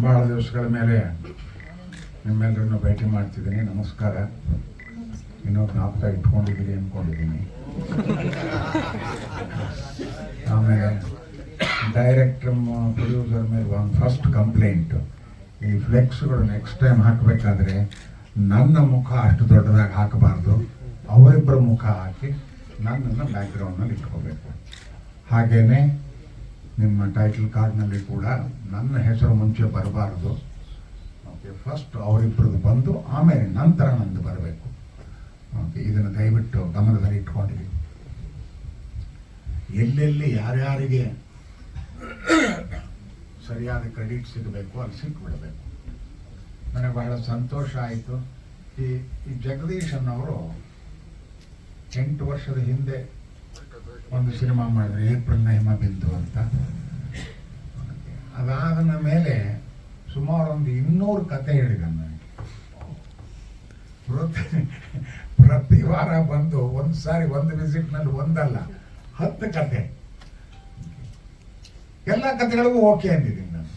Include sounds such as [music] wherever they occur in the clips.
ಭಾಳ ದಿವಸಗಳ ಮೇಲೆ ನಿಮ್ಮೆಲ್ಲರನ್ನು ಭೇಟಿ ಮಾಡ್ತಿದ್ದೀನಿ. ನಮಸ್ಕಾರ. ಇನ್ನೂ ಜ್ಞಾಪಕ ಇಟ್ಕೊಂಡಿದ್ದೀನಿ ಅಂದ್ಕೊಂಡಿದ್ದೀನಿ. ಆಮೇಲೆ ಡೈರೆಕ್ಟ್ರ ಪ್ರೊಡ್ಯೂಸರ್ ಮೇಲೆ ಒಂದು ಫಸ್ಟ್ ಕಂಪ್ಲೇಂಟು ಈ ಫ್ಲೆಕ್ಸ್ಗಳು ನೆಕ್ಸ್ಟ್ ಟೈಮ್ ಹಾಕಬೇಕಾದ್ರೆ ನನ್ನ ಮುಖ ಅಷ್ಟು ದೊಡ್ಡದಾಗಿ ಹಾಕಬಾರ್ದು. ಅವರಿಬ್ಬರ ಮುಖ ಹಾಕಿ ನನ್ನನ್ನು ಬ್ಯಾಕ್ಗ್ರೌಂಡ್ನಲ್ಲಿ ಇಟ್ಕೋಬೇಕು. ಹಾಗೇನೆ ನಿಮ್ಮ ಟೈಟಲ್ ಕಾರ್ಡ್ನಲ್ಲಿ ಕೂಡ ನನ್ನ ಹೆಸರು ಮುಂಚೆ ಬರಬಾರದು. ಓಕೆ ಫಸ್ಟ್ ಅವರಿಬ್ಬರದ್ದು ಬಂದು, ಆಮೇಲೆ ನಂತರ ನಂದು ಬರಬೇಕು. ಓಕೆ ಇದನ್ನು ದಯವಿಟ್ಟು ಗಮನದಲ್ಲಿ ಇಟ್ಕೊಂಡಿರಿ. ಎಲ್ಲೆಲ್ಲಿ ಯಾರ್ಯಾರಿಗೆ ಸರಿಯಾದ ಕ್ರೆಡಿಟ್ ಸಿಗಬೇಕು, ಅಲ್ಲಿ ಸಿಕ್ಬಿಡಬೇಕು. ನನಗೆ ಬಹಳ ಸಂತೋಷ ಆಯಿತು. ಈ ಈ ಜಗದೀಶನ್ ಅವರು ಎಂಟು ವರ್ಷದ ಹಿಂದೆ ಒಂದು ಸಿನಿಮಾ ಮಾಡಿದ್ರು ಏಪ್ರಿಲ್ನ ಹಿಮ ಬಿಂದು ಅಂತ. ಅದಾದ ಮೇಲೆ ಸುಮಾರು ಒಂದು ಇನ್ನೂರು ಕತೆ ಹೇಳಿದ ನನಗೆ. ಪ್ರತಿ ವಾರ ಬಂದು ಒಂದು ಸಾರಿ ಒಂದು ವಿಸಿಟ್ನಲ್ಲಿ ಒಂದಲ್ಲ, ಹತ್ತು ಕತೆ. ಎಲ್ಲ ಕತೆಗಳಿಗೂ ಓಕೆ ಅಂದಿದ್ದೀನಿ ನಾನು.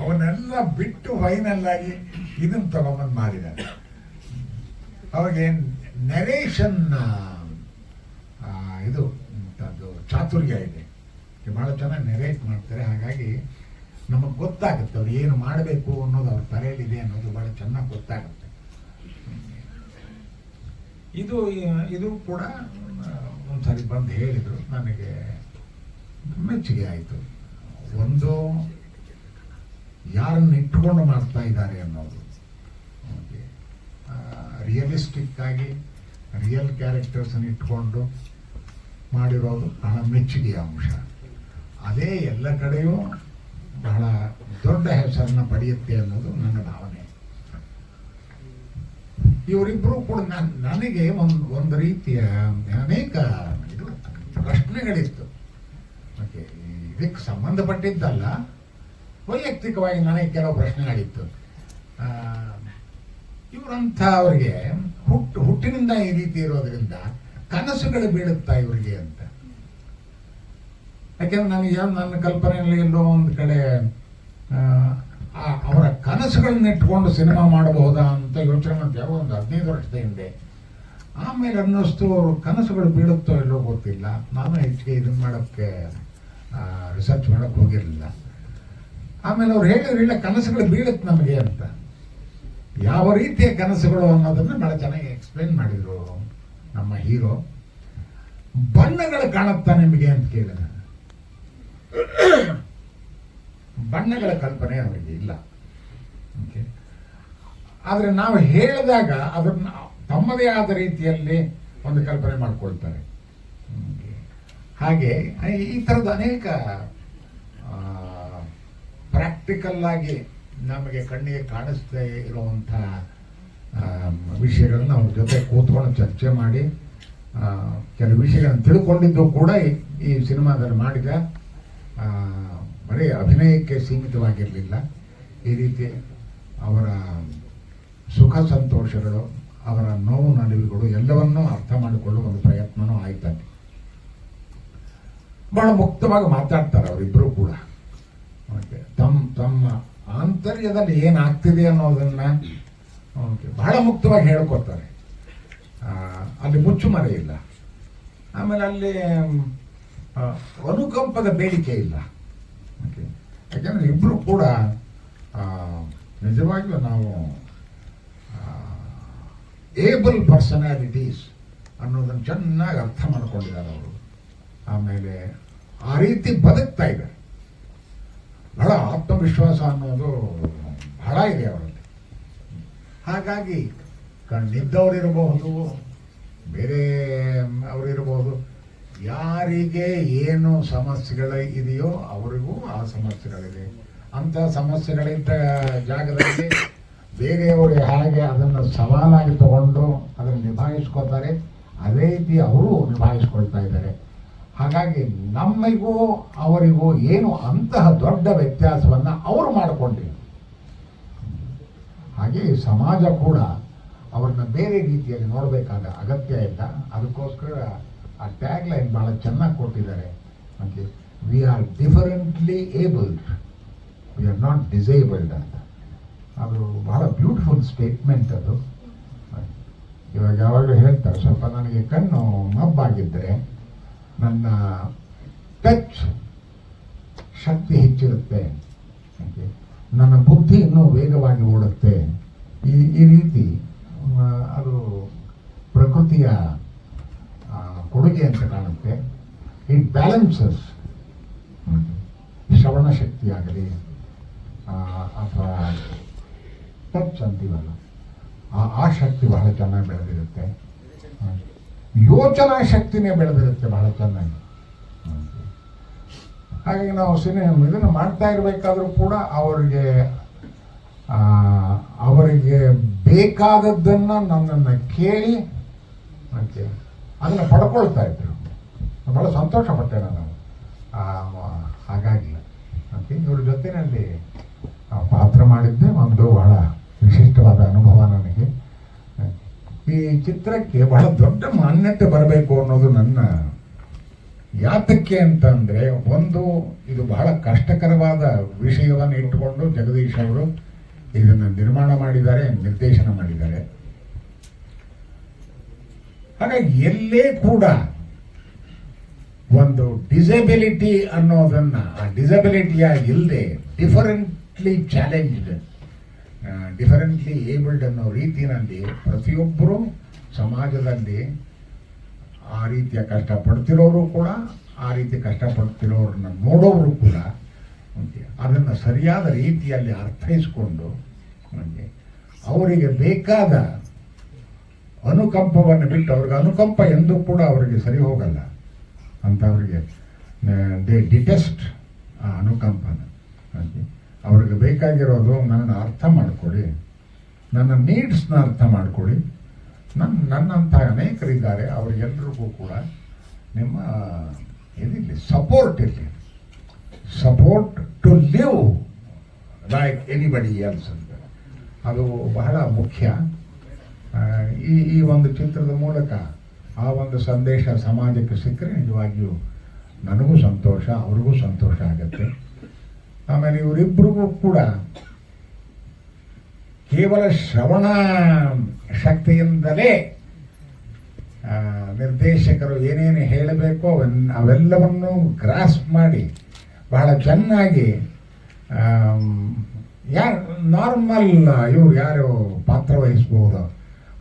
ಅವನ್ನೆಲ್ಲ ಬಿಟ್ಟು ಫೈನಲ್ ಆಗಿ ಇದನ್ನು ತಗೊಂಬಂದು ಮಾಡಿದ್ದಾರೆ. ಅವಾಗ ನೆರೇಷನ್ ಇದು ಅದು ಚಾತುರ್ಯ ಇದೆ. ಬಹಳ ಚೆನ್ನಾಗಿ ನೆರೇಟ್ ಮಾಡ್ತಾರೆ. ಹಾಗಾಗಿ ನಮಗೆ ಗೊತ್ತಾಗುತ್ತೆ ಅವ್ರು ಏನು ಮಾಡಬೇಕು ಅನ್ನೋದು ಅವ್ರ ತಲೆಯಲ್ಲಿದೆ ಅನ್ನೋದು ಬಹಳ ಚೆನ್ನಾಗಿ ಗೊತ್ತಾಗುತ್ತೆ. ಇದು ಇದು ಕೂಡ ಒಂದ್ಸರಿ ಬಂದು ಹೇಳಿದರು. ನನಗೆ ಮೆಚ್ಚುಗೆ ಆಯಿತು. ಒಂದು ಯಾರನ್ನು ಇಟ್ಕೊಂಡು ಮಾಡ್ತಾ ಇದ್ದಾರೆ ಅನ್ನೋದು. ರಿಯಲಿಸ್ಟಿಕ್ ಆಗಿ ರಿಯಲ್ ಕ್ಯಾರೆಕ್ಟರ್ಸನ್ನು ಇಟ್ಕೊಂಡು ಮಾಡಿರೋದು ಬಹಳ ಮೆಚ್ಚುಗೆಯ ಅಂಶ. ಅದೇ ಎಲ್ಲ ಕಡೆಯೂ ಬಹಳ ದೊಡ್ಡ ಹೆಸರನ್ನ ಪಡೆಯುತ್ತೆ ಅನ್ನೋದು ನನ್ನ ಭಾವನೆ. ಇವರಿಬ್ಬರು ಕೂಡ ನನ್- ನನಗೆ ಒಂದು ಒಂದು ರೀತಿಯ ಅನೇಕ ಇದು ಪ್ರಶ್ನೆಗಳಿತ್ತು. ಇದಕ್ಕೆ ಸಂಬಂಧಪಟ್ಟಿದ್ದಲ್ಲ, ವೈಯಕ್ತಿಕವಾಗಿ ನನಗೆ ಕೆಲವು ಪ್ರಶ್ನೆಗಳಿತ್ತು. ಇವರಂಥ ಅವರಿಗೆ ಹುಟ್ಟು ಹುಟ್ಟಿನಿಂದ ಈ ರೀತಿ ಇರೋದ್ರಿಂದ ಕನಸುಗಳು ಬೀಳುತ್ತಾ ಇವರಿಗೆ ಅಂತ. ಯಾಕೆಂದ್ರೆ ನನಗೆ ನನ್ನ ಕಲ್ಪನೆಯಲ್ಲಿ ಎಲ್ಲೋ ಒಂದು ಕಡೆ ಅವರ ಕನಸುಗಳನ್ನ ಇಟ್ಕೊಂಡು ಸಿನಿಮಾ ಮಾಡಬಹುದಾ ಅಂತ ಯೋಚನೆ ಮಾಡ್ತೀವಿ. ಯಾವ ಒಂದು ಹದಿನೈದು ವರ್ಷದ ಹಿಂದೆ. ಆಮೇಲೆ ಅನ್ನಿಸ್ತು ಅವರು ಕನಸುಗಳು ಬೀಳುತ್ತೋ ಎಲ್ಲೋ ಗೊತ್ತಿಲ್ಲ. ನಾನು ಹೆಚ್ಚಿಗೆ ಇದನ್ನು ಮಾಡೋಕ್ಕೆ ರಿಸರ್ಚ್ ಮಾಡೋಕ್ಕೆ ಹೋಗಿರಲಿಲ್ಲ. ಆಮೇಲೆ ಅವ್ರು ಹೇಳಿದ್ರು, ಇಲ್ಲ, ಕನಸುಗಳು ಬೀಳುತ್ತೆ ನಮಗೆ ಅಂತ. ಯಾವ ರೀತಿಯ ಕನಸುಗಳು ಅನ್ನೋದನ್ನು ಬಹಳ ಚೆನ್ನಾಗಿ ಎಕ್ಸ್ಪ್ಲೇನ್ ಮಾಡಿದ್ರು. ನಮ್ಮ ಹೀರೋ, ಬಣ್ಣಗಳು ಕಾಣುತ್ತಾ ನಿಮಗೆ ಅಂತ ಕೇಳಿದ. ಬಣ್ಣಗಳ ಕಲ್ಪನೆ ಅವರಿಗೆ ಇಲ್ಲ. ಆದರೆ ನಾವು ಹೇಳಿದಾಗ ಅದನ್ನ ತಮ್ಮದೇ ಆದ ರೀತಿಯಲ್ಲಿ ಒಂದು ಕಲ್ಪನೆ ಮಾಡ್ಕೊಳ್ತಾರೆ. ಹಾಗೆ, ಈ ಥರದ ಅನೇಕ ಪ್ರಾಕ್ಟಿಕಲ್ ಆಗಿ ನಮಗೆ ಕಣ್ಣಿಗೆ ಕಾಣಿಸ್ತಾ ಇರುವಂಥ ವಿಷಯಗಳನ್ನ ಅವ್ರ ಜೊತೆ ಕೂತ್ಕೊಂಡು ಚರ್ಚೆ ಮಾಡಿ ಕೆಲವು ವಿಷಯಗಳನ್ನು ತಿಳ್ಕೊಂಡಿದ್ದು ಕೂಡ ಈ- ಸಿನಿಮಾದಲ್ಲಿ ಮಾಡಿದ ಬರೀ ಅಭಿನಯಕ್ಕೆ ಸೀಮಿತವಾಗಿರಲಿಲ್ಲ. ಈ ರೀತಿ ಅವರ ಸುಖ ಸಂತೋಷಗಳು, ಅವರ ನೋವು ನಲಿವುಗಳು ಎಲ್ಲವನ್ನೂ ಅರ್ಥ ಮಾಡಿಕೊಳ್ಳುವ ಒಂದು ಪ್ರಯತ್ನವೂ ಆಯ್ತಲ್ಲಿ ಬಹಳ ಮುಕ್ತವಾಗಿ ಮಾತಾಡ್ತಾರೆ ಅವರಿಬ್ಬರು ಕೂಡ. ತಮ್ಮ ತಮ್ಮ ಆಂತರ್ಯದಲ್ಲಿ ಏನಾಗ್ತಿದೆ ಅನ್ನೋದನ್ನ ಬಹಳ ಮುಕ್ತವಾಗಿ ಹೇಳ್ಕೊತಾರೆ ಅಲ್ಲಿ ಅಲ್ಲಿ ಮುಚ್ಚುಮರೆ ಇಲ್ಲ. ಆಮೇಲೆ ಅಲ್ಲಿ ಅನುಕಂಪದ ಬೇಡಿಕೆ ಇಲ್ಲ. ಓಕೆ. ಯಾಕೆಂದರೆ ಇಬ್ಬರು ಕೂಡ ನಿಜವಾಗಿಯೂ ನಾವು ಏಬಲ್ ಪರ್ಸನಾಲಿಟೀಸ್ ಅನ್ನೋದನ್ನು ಚೆನ್ನಾಗಿ ಅರ್ಥ ಮಾಡ್ಕೊಂಡಿದ್ದಾರೆ ಅವರು. ಆಮೇಲೆ ಆ ರೀತಿ ಬದುಕ್ತಾ ಇದ್ದಾರೆ. ಬಹಳ ಆತ್ಮವಿಶ್ವಾಸ ಅನ್ನೋದು ಬಹಳ ಇದೆ ಅವರಲ್ಲಿ. ಹಾಗಾಗಿ ಕಣ್ಣಿದ್ದವರಿರಬಹುದು, ಬೇರೆ ಅವರಿರಬಹುದು. ಯಾರಿಗೆ ಏನು ಸಮಸ್ಯೆಗಳ ಇದೆಯೋ ಅವರಿಗೂ ಆ ಸಮಸ್ಯೆಗಳಿದೆ. ಅಂಥ ಸಮಸ್ಯೆಗಳಿದ್ದ ಜಾಗದಲ್ಲಿ ಬೇರೆಯವರು ಹೇಗೆ ಅದನ್ನು ಸವಾಲಾಗಿ ತಗೊಂಡು ಅದನ್ನು ನಿಭಾಯಿಸ್ಕೋತಾರೆ ಅದೇ ರೀತಿ ಅವರು ನಿಭಾಯಿಸ್ಕೊಳ್ತಾ ಇದ್ದಾರೆ. ಹಾಗಾಗಿ ನಮ್ಮಿಗೂ ಅವರಿಗೂ ಏನು ಅಂತಹ ದೊಡ್ಡ ವ್ಯತ್ಯಾಸವನ್ನು ಅವರು ಮಾಡಿಕೊಂಡಿಲ್ಲ ಹಾಗೆ ಸಮಾಜ ಕೂಡ ಅವ್ರನ್ನ ಬೇರೆ ರೀತಿಯಲ್ಲಿ ನೋಡಬೇಕಾದ ಅಗತ್ಯ ಇಲ್ಲ. ಅದಕ್ಕೋಸ್ಕರ ಆ ಟ್ಯಾಗ್ ಲೈನ್ ಬಹಳ ಚೆನ್ನಾಗಿ ಕೊಟ್ಟಿದ್ದಾರೆ. ಮತ್ತೆ we are differently abled we are not disabled ಅಂತ. ಅದು ಬಹಳ ಬ್ಯೂಟಿಫುಲ್ ಸ್ಟೇಟ್ಮೆಂಟ್ ಅದು. ಇವಾಗ ಯಾವಾಗಲೂ ಹೇಳ್ತಾರೆ, ಸ್ವಲ್ಪ ನನಗೆ ಕಣ್ಣು ಮಬ್ಬಾಗಿದ್ದರೆ ನನ್ನ ಟಚ್ ಶಕ್ತಿ ಹೆಚ್ಚಿರುತ್ತೆ. ನನ್ನ ಬುದ್ಧಿ ಇನ್ನೂ ವೇಗವಾಗಿ ಓಡುತ್ತೆ. ಈ ಈ ರೀತಿ ಅದು ಪ್ರಕೃತಿಯ ಕೊಡುಗೆ ಅಂತ ಕಾಣುತ್ತೆ. ಇಟ್ ಬ್ಯಾಲೆನ್ಸಸ್ ಶ್ರವಣ ಶಕ್ತಿ ಆಗಲಿ ಅಥವಾ ಟಚ್ ಅಂತೀವಲ್ಲ ಆ ಆ ಶಕ್ತಿ ಬಹಳ ಚೆನ್ನಾಗಿ ಬೆಳೆದಿರುತ್ತೆ. ಯೋಚನಾ ಶಕ್ತಿನೇ ಬೆಳೆದಿರುತ್ತೆ ಬಹಳ ಚೆನ್ನಾಗಿ. ಹಾಗಾಗಿ ನಾವು ಸಿನಿಮಾ ಇದನ್ನು ಮಾಡ್ತಾ ಇರಬೇಕಾದ್ರೂ ಕೂಡ ಅವರಿಗೆ ಅವರಿಗೆ ಬೇಕಾದದ್ದನ್ನು ನನ್ನನ್ನು ಕೇಳಿ ಮತ್ತೆ ಅದನ್ನು ಪಡ್ಕೊಳ್ತಾ ಇದ್ರು. ಭಾಳ ಸಂತೋಷ ಪಟ್ಟೆ ನಾನು. ಹಾಗಾಗಿ ಓಕೆ ಇವ್ರ ಜೊತೆಯಲ್ಲಿ ಪಾತ್ರ ಮಾಡಿದ್ದೆ. ಒಂದು ಬಹಳ ವಿಶಿಷ್ಟವಾದ ಅನುಭವ ನನಗೆ. ಈ ಚಿತ್ರಕ್ಕೆ ಬಹಳ ದೊಡ್ಡ ಮಾನ್ಯತೆ ಬರಬೇಕು ಅನ್ನೋದು ನನ್ನ ಯಾತಕ್ಕೆ ಅಂತಂದ್ರೆ ಒಂದು, ಇದು ಬಹಳ ಕಷ್ಟಕರವಾದ ವಿಷಯವನ್ನು ಇಟ್ಟುಕೊಂಡು ಜಗದೀಶ್ ಅವರು ಇದನ್ನು ನಿರ್ಮಾಣ ಮಾಡಿದ್ದಾರೆ, ನಿರ್ದೇಶನ ಮಾಡಿದ್ದಾರೆ. ಹಾಗಾಗಿ ಎಲ್ಲೇ ಕೂಡ ಒಂದು ಡಿಸಬಿಲಿಟಿ ಅನ್ನೋದನ್ನ, ಆ ಡಿಸಬಿಲಿಟಿಯ ಇಲ್ಲದೆ ಡಿಫರೆಂಟ್ಲಿ ಚಾಲೆಂಜ್ಡ್ ಡಿಫರೆಂಟ್ಲಿ ಏಬಲ್ಡ್ ಅನ್ನೋ ರೀತಿಯಲ್ಲಿ ಪ್ರತಿಯೊಬ್ಬರು ಸಮಾಜದಲ್ಲಿ ಆ ರೀತಿಯ ಕಷ್ಟಪಡ್ತಿರೋರು ಕೂಡ, ಆ ರೀತಿ ಕಷ್ಟಪಡ್ತಿರೋರನ್ನ ನೋಡೋರು ಕೂಡ ಅದನ್ನು ಸರಿಯಾದ ರೀತಿಯಲ್ಲಿ ಅರ್ಥೈಸಿಕೊಂಡು ನನಗೆ ಅವರಿಗೆ ಬೇಕಾದ ಅನುಕಂಪವನ್ನು ಬಿಟ್ಟು ಅವ್ರಿಗೆ ಅನುಕಂಪ ಎಂದೂ ಕೂಡ ಅವರಿಗೆ ಸರಿ ಹೋಗಲ್ಲ. ಅಂತ ಅವರಿಗೆ ದೇ ಡಿಟೆಸ್ಟ್ ಆ ಅನುಕಂಪನ. ಅವ್ರಿಗೆ ಬೇಕಾಗಿರೋದು ನನ್ನನ್ನು ಅರ್ಥ ಮಾಡಿಕೊಡಿ. ನನ್ನ ನೀಡ್ಸ್ನ ಅರ್ಥ ಮಾಡ್ಕೊಳ್ಳಿ ನನ್ನ ನನ್ನಂಥ ಅನೇಕರಿದ್ದಾರೆ ಅವರಿಗೆಲ್ರಿಗೂ ಕೂಡ ನಿಮ್ಮ ಏನಿರಲಿ ಸಪೋರ್ಟ್ ಇರಲಿ. Support to live like anybody else ಅಂತ. ಅದು ಬಹಳ ಮುಖ್ಯ. ಈ ಈ ಒಂದು ಚಿತ್ರದ ಮೂಲಕ ಆ ಒಂದು ಸಂದೇಶ ಸಮಾಜಕ್ಕೆ ಸಿಕ್ಕರೆ ನಿಜವಾಗಿಯೂ ನನಗೂ ಸಂತೋಷ, ಅವ್ರಿಗೂ ಸಂತೋಷ ಆಗುತ್ತೆ. ಆಮೇಲೆ ಇವರಿಬ್ಬರಿಗೂ ಕೂಡ ಕೇವಲ ಶ್ರವಣ ಶಕ್ತಿಯಿಂದಲೇ ನಿರ್ದೇಶಕರು ಏನೇನು ಹೇಳಬೇಕೋ ಅವನ್- ಅವೆಲ್ಲವನ್ನು ಗ್ರಾಸ್ಪ್ ಮಾಡಿ ಬಹಳ ಚೆನ್ನಾಗಿ ಯಾರು, ನಾರ್ಮಲ್ ಇವ್ರು ಯಾರು ಪಾತ್ರ ವಹಿಸ್ಬೋದು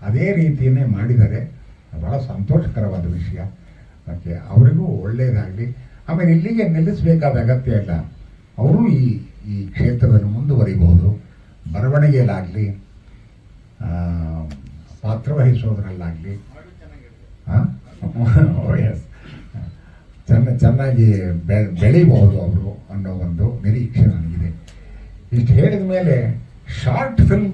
ಅದೇ ರೀತಿಯೇ ಮಾಡಿದ್ದಾರೆ. ಬಹಳ ಸಂತೋಷಕರವಾದ ವಿಷಯ. ಮತ್ತು ಅವರಿಗೂ ಒಳ್ಳೆಯದಾಗಲಿ ಆಮೇಲೆ ಇಲ್ಲಿಗೆ ನಿಲ್ಲಿಸಬೇಕಾದ ಅಗತ್ಯ ಇಲ್ಲ. ಅವರು ಈ ಈ ಕ್ಷೇತ್ರದಲ್ಲಿ ಮುಂದುವರಿಬಹುದು. ಬರವಣಿಗೆಯಲ್ಲಾಗಲಿ ಪಾತ್ರ ವಹಿಸೋದ್ರಲ್ಲಾಗಲಿ ಎಸ್ [laughs] ಚೆನ್ನ, ಚೆನ್ನಾಗಿ ಬೆಳಿಬಹುದು ಅವರು ಅನ್ನೋ ಒಂದು ನಿರೀಕ್ಷೆ ನನಗಿದೆ. ಇಷ್ಟು ಹೇಳಿದ ಮೇಲೆ ಶಾರ್ಟ್ ಫಿಲ್ಮ್